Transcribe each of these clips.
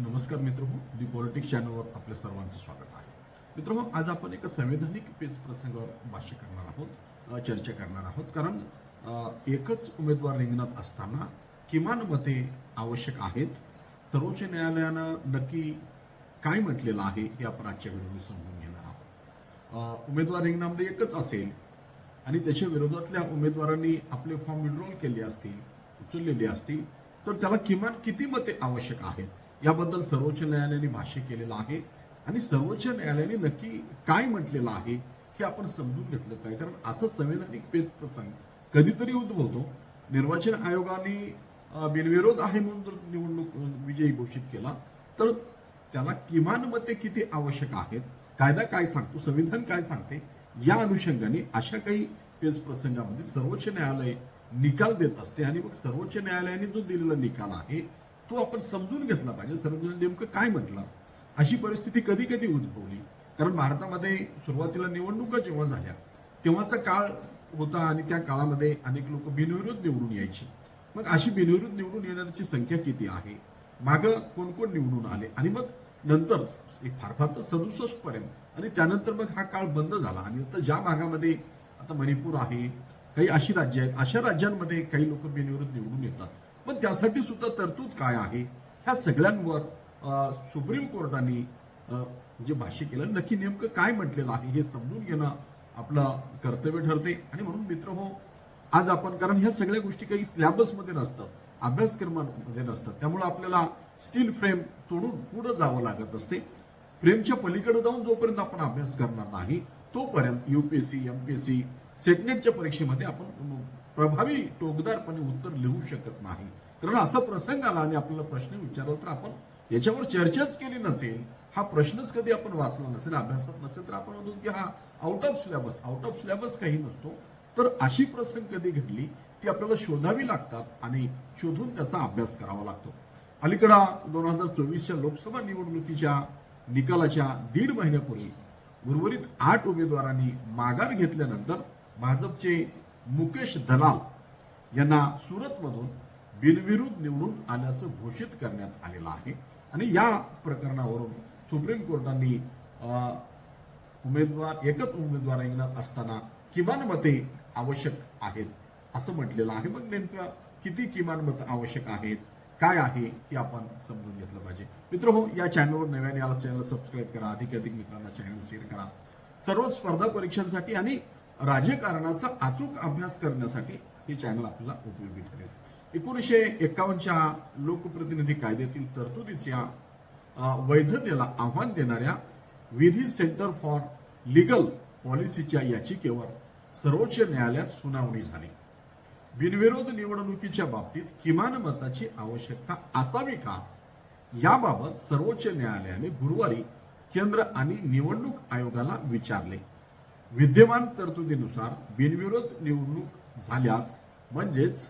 नमस्कार मित्र दी पॉलिटिक्स चॅनलवर आपल्या सर्वांचं स्वागत आहे. मित्र आज आपण एका संवैधानिक पेज प्रसंगावर भाष्य करणार आहोत चर्चा करणार आहोत. कारण एकच उमेदवार रिंगणात असताना किमान मते आवश्यक आहेत. सर्वोच्च न्यायालयानं नक्की काय म्हटलेलं आहे हे आपण आजच्या व्हिडिओने समजून घेणार आहोत. उमेदवार रिंगणामध्ये एकच असेल आणि त्याच्या विरोधातल्या उमेदवारांनी आपले फॉर्म विड्रॉल केले असतील उचललेले असतील तर त्याला किमान किती मते आवश्यक आहेत? याबद्दल सर्वोच्च न्यायालयाने भाष्य केलेलं आहे. आणि सर्वोच्च न्यायालयाने नक्की काय म्हटलेलं आहे हे आपण समजून घेतलं पाहिजे. कारण असं संवैधानिक पेच प्रसंग कधीतरी उद्भवतो. निर्वाचन आयोगाने बिनविरोध आहे म्हणून जर निवडणूक विजयी घोषित केला तर त्याला किमान मते किती आवश्यक आहेत कायदा काय सांगतो संविधान काय सांगते या अनुषंगाने अशा काही पेच प्रसंगामध्ये सर्वोच्च न्यायालय निकाल देत असते. आणि मग सर्वोच्च न्यायालयाने जो दिलेला निकाल आहे तो आपण समजून घेतला पाहिजे. सर्वजण नेमकं काय म्हटलं? अशी परिस्थिती कधी कधी उद्भवली. कारण भारतामध्ये सुरुवातीला निवडणुका जेव्हा झाल्या तेव्हाचा काळ होता आणि त्या काळामध्ये अनेक लोक बिनविरोध निवडून यायची. मग अशी बिनविरोध निवडून येणाऱ्याची संख्या किती आहे? मागं कोण कोण निवडून आले? आणि मग नंतर एक फार फार तर सदुसष्ट पर्यंत आणि त्यानंतर मग हा काळ बंद झाला. आणि आता ज्या भागामध्ये आता मणिपूर आहे काही अशी राज्य आहेत अशा राज्यांमध्ये काही लोक बिनविरोध निवडून येतात. पण त्यासाठी सुद्धा तरतूद काय आहे? ह्या सगळ्यांवर सुप्रीम कोर्टाने जे भाष्य केलं नक्की नेमकं काय म्हटलेलं आहे हे समजून घेणं आपलं कर्तव्य ठरते. आणि म्हणून मित्र हो आज आपण कारण ह्या सगळ्या गोष्टी काही स्लॅबसमध्ये नसतं अभ्यासक्रमामध्ये नसतं त्यामुळे आपल्याला स्टील फ्रेम तोडून पुढे जावं लागत असते. फ्रेमच्या पलीकडे जाऊन जोपर्यंत आपण अभ्यास करणार नाही तोपर्यंत युपीएससी एमपीएससी सेटनेटच्या परीक्षेमध्ये आपण प्रभावी टोकदारपणे उत्तर लिहू शकत नाही. कारण असा प्रसंग आला आणि आपल्याला प्रश्न विचारला तर आपण याच्यावर चर्चाच केली नसेल हा प्रश्नच कधी आपण वाचला नसेल अभ्यासात नसेल तर आपण म्हणतो की हा out of syllabus out of syllabus काही नसतो. तर अशी प्रसंग कधी घडली ती आपल्याला शोधावी लागतात आणि शोधून त्याचा अभ्यास करावा लागतो. अलीकडा दोन हजार चोवीसच्या लोकसभा निवडणुकीच्या निकालाच्या दीड महिन्यापूर्वी उर्वरित आठ उमेदवारांनी माघार घेतल्यानंतर भाजपचे मुकेश दलाल यांना सुरतमधून बिनविरोध निवडून आल्याचं घोषित करण्यात आलेलं आहे. आणि या प्रकरणावरून सुप्रीम कोर्टाने उमेदवार एकच उमेदवार रिंगणात असताना किमान मते आवश्यक आहेत असं म्हटलेलं आहे. मग नेमकं किती किमान मत आवश्यक आहेत? काय आहे हे आपण समजून घेतलं पाहिजे. मित्र हो या चॅनलवर नव्याने आला चॅनल सबस्क्राईब करा. अधिक अधिक मित्रांना चॅनल शेअर करा. सर्व स्पर्धा परीक्षांसाठी आणि राजकारणाचा अचूक अभ्यास करण्यासाठी हे चॅनल आपल्याला उपयोगी ठरेल. एकोणीसशे एकावन्नच्या लोकप्रतिनिधी कायद्यातील तरतुदीच्या वैधतेला आव्हान देणाऱ्या विधी सेंटर फॉर लिगल पॉलिसीच्या याचिकेवर सर्वोच्च न्यायालयात सुनावणी झाली. बिनविरोध निवडणुकीच्या बाबतीत किमान मताची आवश्यकता असावी का? याबाबत सर्वोच्च न्यायालयाने गुरुवारी केंद्र आणि निवडणूक आयोगाला विचारले. विद्यमान तरतुदीनुसार बिनविरोध निवडणूक झाल्यास म्हणजेच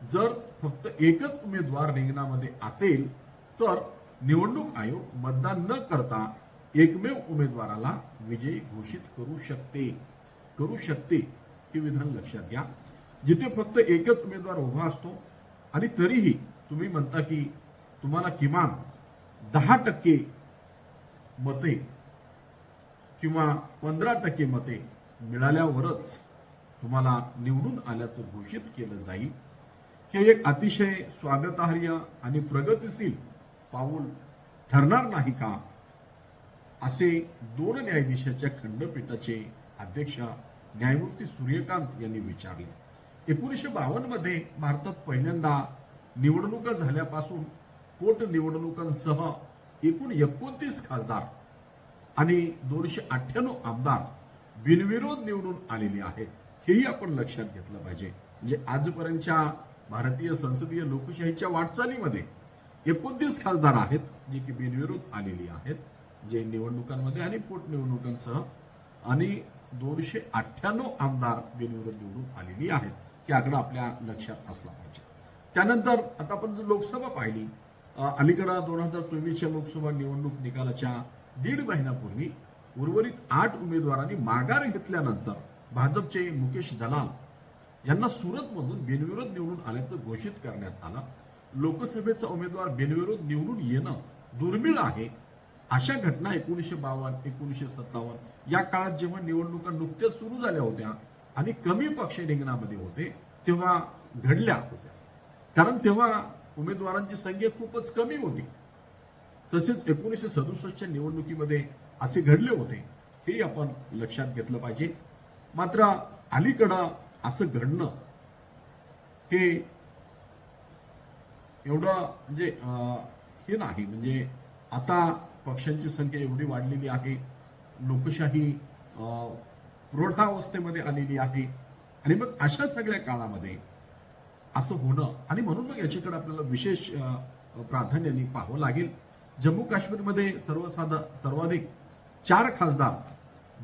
जर फक्त एकच उमेदवार रिंगणामध्ये असेल तर निवडणूक आयोग मतदान न करता एकमेव उमेदवाराला विजयी घोषित करू शकते. करू शकते हे विधान लक्षात घ्या. जिथे फक्त एकच उमेदवार उभा असतो आणि तरीही तुम्ही म्हणता की तुम्हाला किमान दहा टक्के मते किंवा पंधरा टक्के मते मिळाल्यावरच तुम्हाला निवडून आल्याचं घोषित केलं जाईल. हे एक अतिशय स्वागतार्ह आणि प्रगतिशील पाऊल ठरणार नाही का? असे दोन न्यायाधीशाच्या खंडपीठाचे अध्यक्ष न्यायमूर्ती सूर्यकांत यांनी विचारले. एकोणीसशे बावन्नमध्ये भारतात पहिल्यांदा निवडणुका झाल्यापासून पोटनिवडणुकांसह एकूण एकोणतीस खासदार आणि दोनशे अठ्ठ्याण्णव आमदार बिनविरोध निवडून आलेले आहेत. हेही आपण लक्षात घेतलं पाहिजे. म्हणजे आजपर्यंतच्या भारतीय संसदीय लोकशाहीच्या वाटचालीमध्ये एकोणतीस खासदार आहेत जे की बिनविरोध आलेली आहेत जे निवडणुकांमध्ये आणि पोटनिवडणुकांसह आणि दोनशे अठ्ठ्याण्णव आमदार बिनविरोध निवडून आलेली आहेत. हे आकडा आपल्या लक्षात असला पाहिजे. त्यानंतर आता आपण जर लोकसभा पाहिली अलीकडं दोन हजार चोवीसच्या लोकसभा निवडणूक निकालाच्या दीड महिन्यापूर्वी उर्वरित आठ उमेदवारांनी माघार घेतल्यानंतर भाजपचे मुकेश दलाल यांना सुरतमधून बिनविरोध निवडून आल्याचं घोषित करण्यात आलं. लोकसभेचा उमेदवार बिनविरोध निवडून येणं दुर्मिळ आहे. अशा घटना एकोणीसशे बावन्न एकोणीसशे सत्तावन्न या काळात जेव्हा निवडणुका नुकत्याच सुरू झाल्या होत्या आणि कमी पक्ष रिंगणामध्ये होते तेव्हा घडल्या होत्या. कारण तेव्हा उमेदवारांची संख्या खूपच कमी होती. तसेच एकोणीसशे सदुसष्टच्या निवडणुकीमध्ये असे घडले होते हे आपण लक्षात घेतलं पाहिजे. मात्र अलीकडं असं घडणं हे एवढं म्हणजे अं, हे नाही. म्हणजे आता पक्षांची संख्या एवढी वाढलेली आहे लोकशाही अं, प्रौढावस्थेमध्ये आलेली आहे. आणि मग अशा सगळ्या काळामध्ये असं होणं आणि म्हणून मग याच्याकडे आपल्याला विशेष प्राधान्याने पाहावं लागेल. जम्मू काश्मीरमध्ये सर्वसाधा सर्वाधिक चार खासदार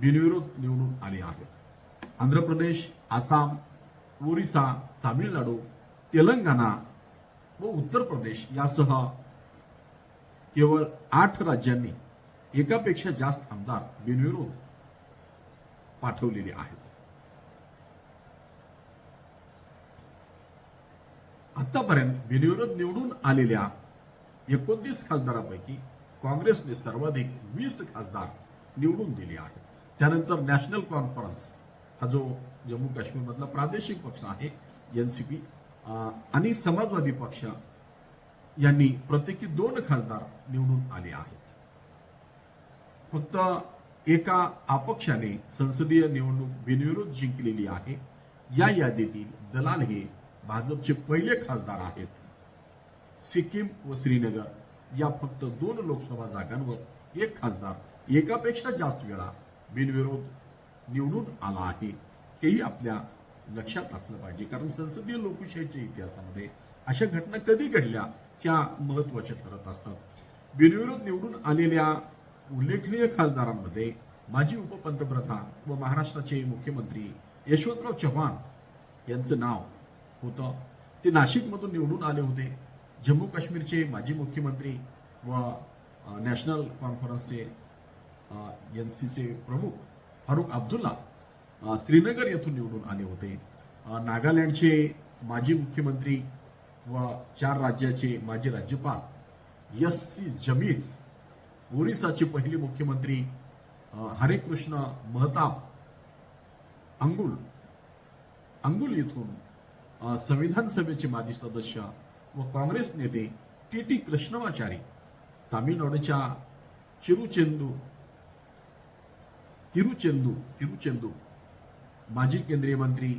बिनविरोध निवडून आले आहेत. आंध्र प्रदेश आसाम ओरिसा तामिळनाडू तेलंगणा व उत्तर प्रदेश यासह केवळ आठ राज्यांनी एकापेक्षा जास्त आमदार बिनविरोध पाठवलेले आहेत. आतापर्यंत बिनविरोध निवडून आलेल्या एकोणतीस खासदारांपैकी काँग्रेसने सर्वाधिक वीस खासदार निवडून दिले आहेत. त्यानंतर नॅशनल कॉन्फरन्स हा जो जम्मू काश्मीरमधला प्रादेशिक पक्ष आहे एन सी पी आणि समाजवादी पक्ष यांनी प्रत्येकी दोन खासदार निवडून आले आहेत. फक्त एका अपक्षाने संसदीय निवडणूक बिनविरोध जिंकलेली आहे. या यादीतील दलाल हे भाजपचे पहिले खासदार आहेत. सिक्कीम व श्रीनगर या फक्त दोन लोकसभा जागांवर एक खासदार एकापेक्षा जास्त वेळा बिनविरोध निवडून आला आहे. हेही आपल्या लक्षात असलं पाहिजे. कारण संसदीय लोकशाहीच्या इतिहासामध्ये अशा घटना कधी घडल्या त्या महत्त्वाच्या ठरत असतात. बिनविरोध निवडून आलेल्या उल्लेखनीय खासदारांमध्ये माजी उपपंतप्रधान व महाराष्ट्राचे मुख्यमंत्री यशवंतराव चव्हाण यांचं नाव होतं. ते नाशिकमधून निवडून आले होते. जम्मू काश्मीरचे माजी मुख्यमंत्री व नॅशनल कॉन्फरन्सचे एन सीचे प्रमुख फारुख अब्दुल्ला श्रीनगर येथून निवडून आले होते. नागालँडचे माजी मुख्यमंत्री व चार राज्याचे माजी राज्यपाल एस सी जमीर ओरिसाचे पहिले मुख्यमंत्री अ, हरेकृष्ण महताब अंगुल अंगुल येथून संविधान सभेचे माजी सदस्य व काँग्रेस नेते टी टी कृष्णमाचारी तामिळनाडूच्या चिरुचेंदू तिरुचेंदू तिरुचेंदू. माजी केंद्रीय मंत्री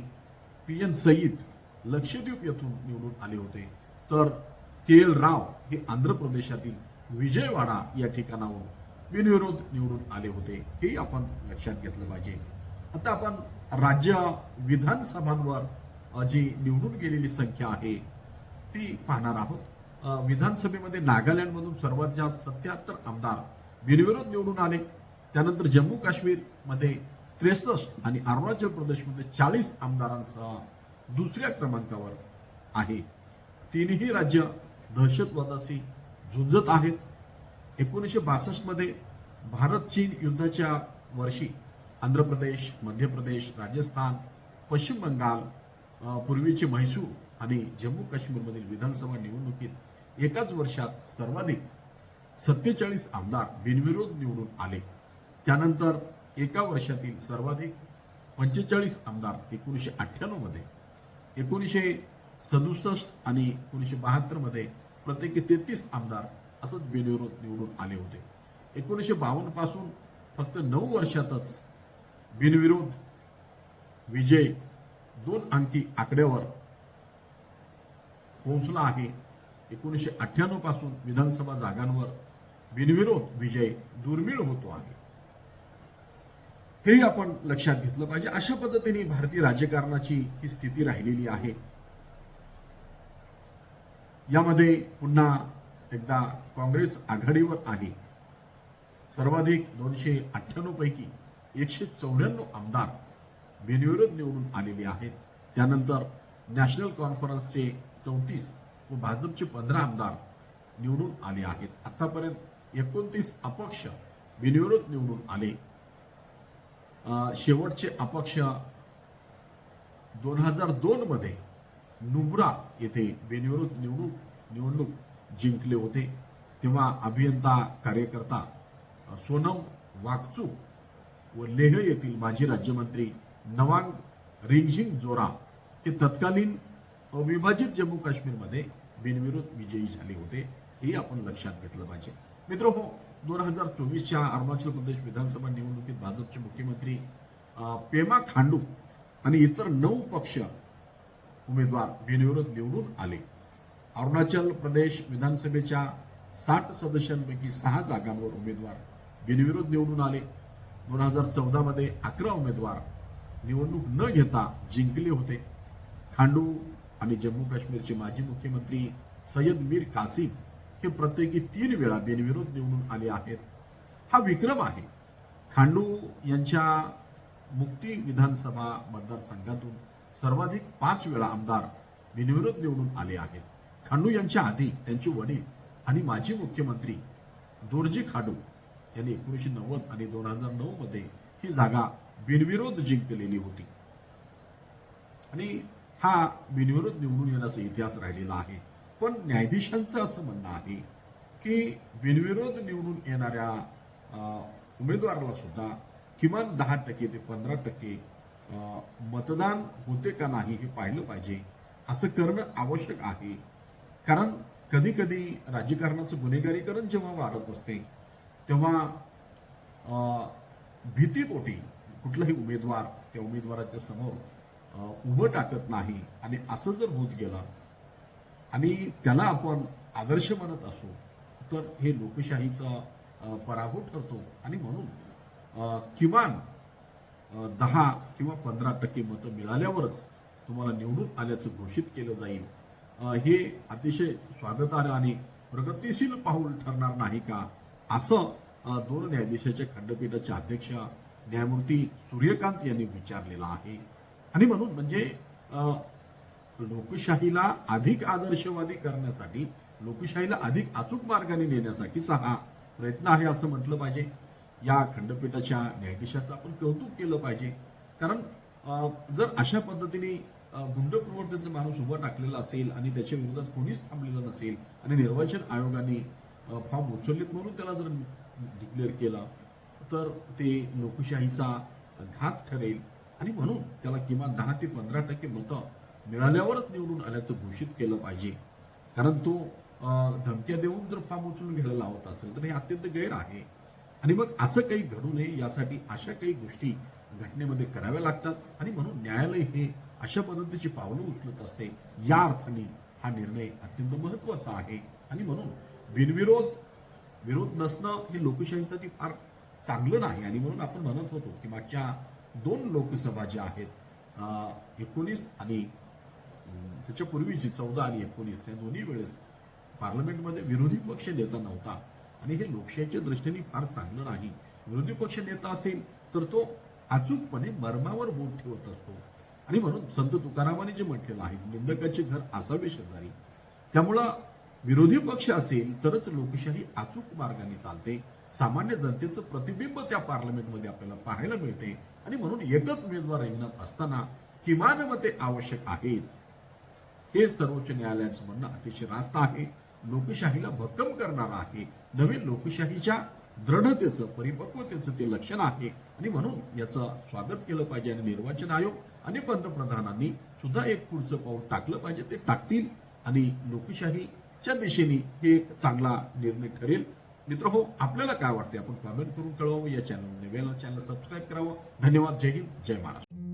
पी एन सईद लक्षद्वीप येथून निवडून आले होते. तर के एल राव हे आंध्र प्रदेशातील विजयवाडा या ठिकाणाहून बिनविरोध निवडून आले होते. हेही आपण लक्षात घेतलं पाहिजे. आता आपण राज्य विधानसभांवर जी निवडून गेलेली संख्या आहे ती पाहणार आहोत. विधानसभेमध्ये नागालँडमधून सर्वात जास्त सत्याहत्तर आमदार बिनविरोध निवडून आले. त्यानंतर जम्मू काश्मीरमध्ये त्रेसष्ट आणि अरुणाचल प्रदेशमध्ये चाळीस आमदारांसह दुसऱ्या क्रमांकावर आहे. तीनही राज्य दहशतवादाशी झुंजत आहेत. एकोणीसशे बासष्टमध्ये भारत चीन युद्धाच्या वर्षी आंध्र प्रदेश मध्य प्रदेश राजस्थान पश्चिम बंगाल पूर्वीचे म्हैसूर आणि जम्मू काश्मीरमधील विधानसभा निवडणुकीत एकाच वर्षात सर्वाधिक सत्तेचाळीस आमदार बिनविरोध निवडून आले. त्यानंतर एका वर्षातील सर्वाधिक पंचेचाळीस आमदार एकोणीसशे अठ्ठ्याण्णवमध्ये एकोणीसशे सदुसष्ट आणि एकोणीसशे बहात्तरमध्ये प्रत्येकी तेहतीस आमदार असंच बिनविरोध निवडून आले होते. एकोणीसशे बावन्नपासून फक्त नऊ वर्षातच बिनविरोध विजय दोन अंकी आकड्यावर पोहोचला आहे. एकोणीसशे अठ्ठ्याण्णवपासून विधानसभा जागांवर बिनविरोध विजय दुर्मिळ होतो आहे. हेही आपण लक्षात घेतलं पाहिजे. अशा पद्धतीने भारतीय राजकारणाची ही स्थिती राहिलेली आहे. यामध्ये पुन्हा एकदा काँग्रेस आघाडीवर आहे. सर्वाधिक दोनशे अठ्ठ्याण्णव पैकी एकशे चौऱ्याण्णव आमदार बिनविरोध निवडून आलेले आहेत. त्यानंतर नॅशनल कॉन्फरन्सचे चौतीस व भाजपचे पंधरा आमदार निवडून आले आहेत. आतापर्यंत एकोणतीस अपक्ष बिनविरोध निवडून आले. शेवटचे अपक्ष दोन हजार दोनमध्ये नुब्रा येथे बिनविरोध निवडणूक निवडणूक जिंकले होते. तेव्हा अभियंता कार्यकर्ता सोनम वाकचूक व लेह येथील माजी राज्यमंत्री नवांग रिंगझिंग जोरा हे तत्कालीन अविभाजित जम्मू काश्मीरमध्ये बिनविरोध विजयी झाले होते हे आपण लक्षात घेतलं पाहिजे. मित्र हो दोन हजार चोवीसच्या अरुणाचल प्रदेश विधानसभा निवडणुकीत भाजपचे मुख्यमंत्री पेमा खांडू आणि इतर नऊ पक्ष उमेदवार बिनविरोध निवडून आले. अरुणाचल प्रदेश विधानसभेच्या साठ सदस्यांपैकी सहा जागांवर उमेदवार बिनविरोध निवडून आले. दोन हजार चौदामध्ये अकरा उमेदवार निवडणूक न घेता जिंकले होते. खांडू आणि जम्मू काश्मीरचे माजी मुख्यमंत्री सय्यद मीर कासिम हे प्रत्येकी तीन वेळा बिनविरोध निवडून आले आहेत. हा विक्रम आहे. खांडू यांच्या मुक्ती विधानसभा मतदारसंघातून सर्वाधिक पाच वेळा आमदार बिनविरोध निवडून आले आहेत. खांडू यांच्या आधी त्यांचे वडील आणि माजी मुख्यमंत्री दोरजी खांडू यांनी एकोणीसशे नव्वद आणि दोन हजार नऊ मध्ये ही जागा बिनविरोध जिंकलेली होती. आणि हा बिनविरोध निवडून येण्याचा इतिहास राहिलेला आहे. पण न्यायाधीशांचं असं म्हणणं आहे की बिनविरोध निवडून येणाऱ्या उमेदवाराला सुद्धा किमान दहा टक्के ते पंधरा टक्के मतदान होते का नाही हे पाहिलं पाहिजे असं करणं आवश्यक आहे. कारण कधी कधी राजकारणाचं गुन्हेगारीकरण जेव्हा वाढत असते तेव्हा भीतीपोटी कुठलाही उमेदवार त्या उमेदवाराच्या समोर उभं टाकत नाही आणि असं जर होत गेलं आणि त्याला आपण आदर्श मानत असू तर हे लोकशाहीचा पराभव ठरतो. आणि म्हणून किमान दहा किंवा पंधरा टक्के मतं मिळाल्यावरच तुम्हाला निवडून आल्याचं घोषित केलं जाईल. हे अतिशय स्वागतार्ह आणि प्रगतीशील पाऊल ठरणार नाही का? असं दोन न्यायाधीशाच्या खंडपीठाच्या अध्यक्ष न्यायमूर्ती सूर्यकांत यांनी विचारलेलं आहे. आणि म्हणून म्हणजे लोकशाहीला अधिक आदर्शवादी करण्यासाठी लोकशाहीला अधिक अचूक मार्गाने नेण्यासाठीचा हा प्रयत्न आहे असं म्हटलं पाहिजे. या खंडपीठाच्या न्यायाधीशाचं आपण कौतुक केलं पाहिजे. कारण जर अशा पद्धतीने गुंड प्रवर्तनाचा माणूस उभं टाकलेला असेल आणि त्याच्या विरोधात कोणीच थांबलेलं नसेल आणि निर्वाचन आयोगाने फॉर्म उचललेत म्हणून त्याला जर डिक्लेअर केला तर ते लोकशाहीचा घात ठरेल. आणि म्हणून त्याला किमान दहा ते पंधरा टक्के मतं मिळाल्यावरच निवडून आल्याचं घोषित केलं पाहिजे. कारण तो धमक्या देऊन जर फॉर्म उचलून घ्यायला लावत असेल तर हे अत्यंत गैर आहे. आणि मग असं काही घडू नये यासाठी अशा काही गोष्टी घटनेमध्ये कराव्या लागतात. आणि म्हणून न्यायालय हे अशा पद्धतीची पावलं उचलत असते या अर्थाने हा निर्णय अत्यंत महत्त्वाचा आहे. आणि म्हणून बिनविरोध विरोध नसणं हे लोकशाहीसाठी फार चांगलं नाही. आणि म्हणून आपण म्हणत होतो की मागच्या दोन लोकसभा ज्या आहेत एकोणीस आणि अं, त्याच्या पूर्वीची चौदा आणि एकोणीस या दोन्ही वेळेस पार्लमेंटमध्ये विरोधी पक्ष नेता नव्हता. आणि हे लोकशाहीच्या दृष्टीने फार चांगलं नाही. विरोधी पक्ष नेता असेल तर तो अचूकपणे मर्मावर बोट ठेवत असतो. आणि म्हणून संत तुकारामाने जे म्हटलेलं आहे निंदकाचे घर असावे शेजारी. त्यामुळं विरोधी पक्ष असेल तरच लोकशाही अचूक मार्गाने चालते. सामान्य जनतेचं प्रतिबिंब त्या पार्लमेंटमध्ये आपल्याला पाहायला मिळते. आणि म्हणून एकच उमेदवार रिंगणात असताना किमान मते आवश्यक आहेत. हे सर्वोच्च न्यायालयाचं म्हणणं अतिशय रास्त आहे. लोकशाहीला भक्कम करणार आहे. नवीन लोकशाहीच्या दृढतेचं परिपक्वतेचं ते लक्षण आहे. आणि म्हणून याचं स्वागत केलं पाहिजे आणि निर्वाचन आयोग आणि पंतप्रधानांनी सुद्धा एक पुढचं पाऊल टाकलं पाहिजे. ते टाकतील आणि लोकशाहीच्या दिशेने हे एक चांगला निर्णय ठरेल. मित्र हो आपल्याला काय वाटते आपण कमेंट करून कळवावं या चॅनल नव्याला चॅनल सबस्क्राईब करावं. धन्यवाद. जय हिंद. जय महाराष्ट्र.